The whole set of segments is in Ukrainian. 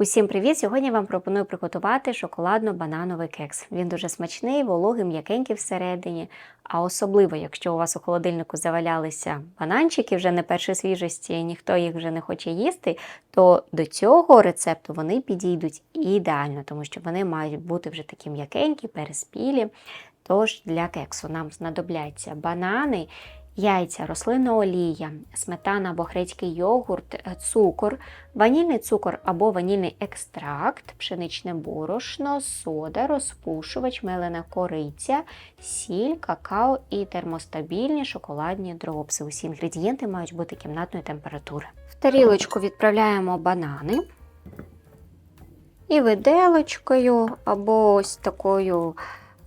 Усім привіт! Сьогодні вам пропоную приготувати шоколадно-банановий кекс. Він дуже смачний, вологий, м'якенький всередині. А особливо, якщо у вас у холодильнику завалялися бананчики вже не першої свіжості, і ніхто їх вже не хоче їсти, то до цього рецепту вони підійдуть ідеально, тому що вони мають бути вже такі м'якенькі, переспілі. Тож для кексу нам знадобляться банани, яйця, рослинна олія, сметана або грецький йогурт, е, цукор, ванільний цукор або ванільний екстракт, пшеничне борошно, сода, розпушувач, мелена кориця, сіль, какао і термостабільні шоколадні дропси. Усі інгредієнти мають бути кімнатної температури. В тарілочку відправляємо банани. І виделочкою або ось такою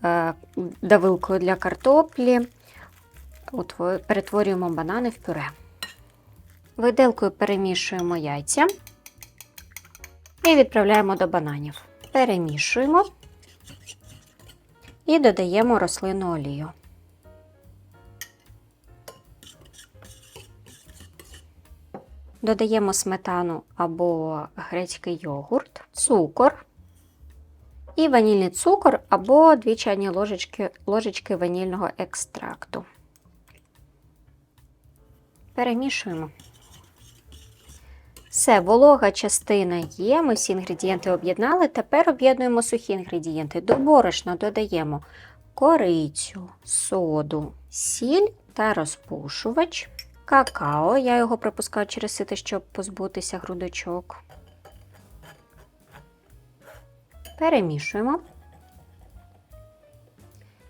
е, давилкою для картоплі перетворюємо банани в пюре. Виделкою перемішуємо яйця і відправляємо до бананів. Перемішуємо і додаємо рослинну олію. Додаємо сметану або грецький йогурт, цукор і ванільний цукор або 2 чайні ложечки, ложечки ванільного екстракту. Перемішуємо. Все, волога частина є. Ми всі інгредієнти об'єднали. Тепер об'єднуємо сухі інгредієнти. До борошна додаємо корицю, соду, сіль та розпушувач, какао. Я його пропускаю через сито, щоб позбутися грудочок. Перемішуємо.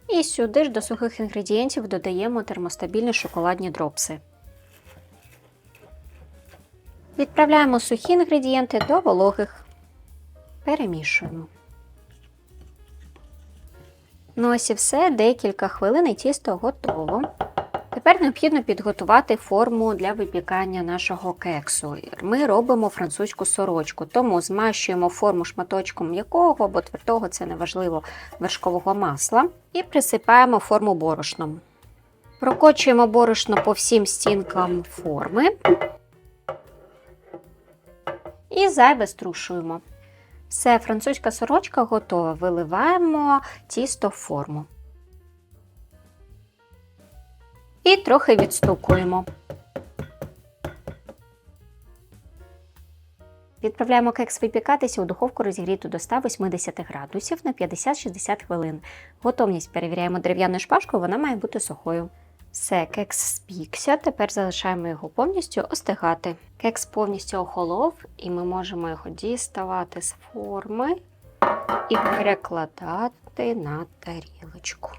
І сюди ж до сухих інгредієнтів додаємо термостабільні шоколадні дропси. Відправляємо сухі інгредієнти до вологих. Перемішуємо. Ну ось і все, декілька хвилин і тісто готово. Тепер необхідно підготувати форму для випікання нашого кексу. Ми робимо французьку сорочку, тому змащуємо форму шматочком м'якого або твердого, це неважливо, вершкового масла, і присипаємо форму борошном. Прокочуємо борошно по всім стінкам форми. І зайве струшуємо. Все, французька сорочка готова. Виливаємо тісто в форму. І трохи відстукуємо. Відправляємо кекс випікатися у духовку розігріту до 180 градусів на 50-60 хвилин. Готовність перевіряємо дерев'яною шпажкою, вона має бути сухою. Все, кекс спікся, тепер залишаємо його повністю остигати. Кекс повністю охолов, і ми можемо його діставати з форми і перекладати на тарілочку.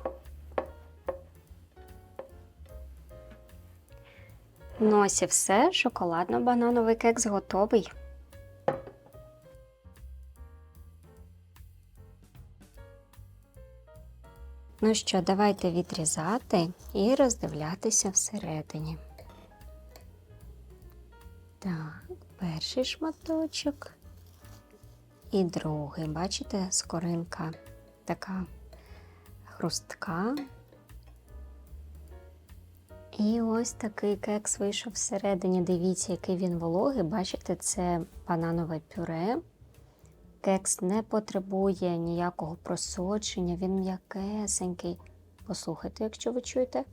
Ну все, шоколадно-банановий кекс готовий. Ну що, давайте відрізати і роздивлятися всередині. Так, перший шматочок і другий. Бачите, скоринка така хрустка. І ось такий кекс вийшов всередині. Дивіться, який він вологий. Бачите, це бананове пюре. Кекс не потребує ніякого просочення, він м'якесенький. Послухайте, якщо ви чуєте.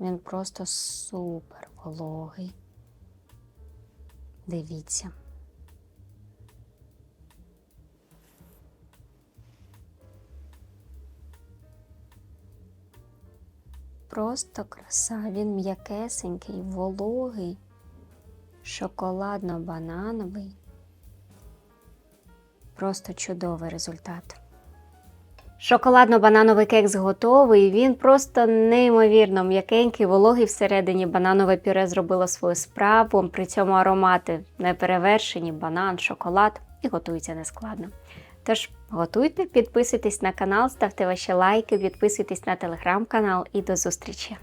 Він просто супер вологий. Дивіться. Просто краса, він м'якесенький, вологий, шоколадно-банановий. Просто чудовий результат. Шоколадно-банановий кекс готовий. Він просто неймовірно м'якенький, вологий всередині. Бананове пюре зробило свою справу. При цьому аромати не перевершені, банан, шоколад і готується нескладно. Тож готуйте, підписуйтесь на канал, ставте ваші лайки, підписуйтесь на телеграм-канал і до зустрічі!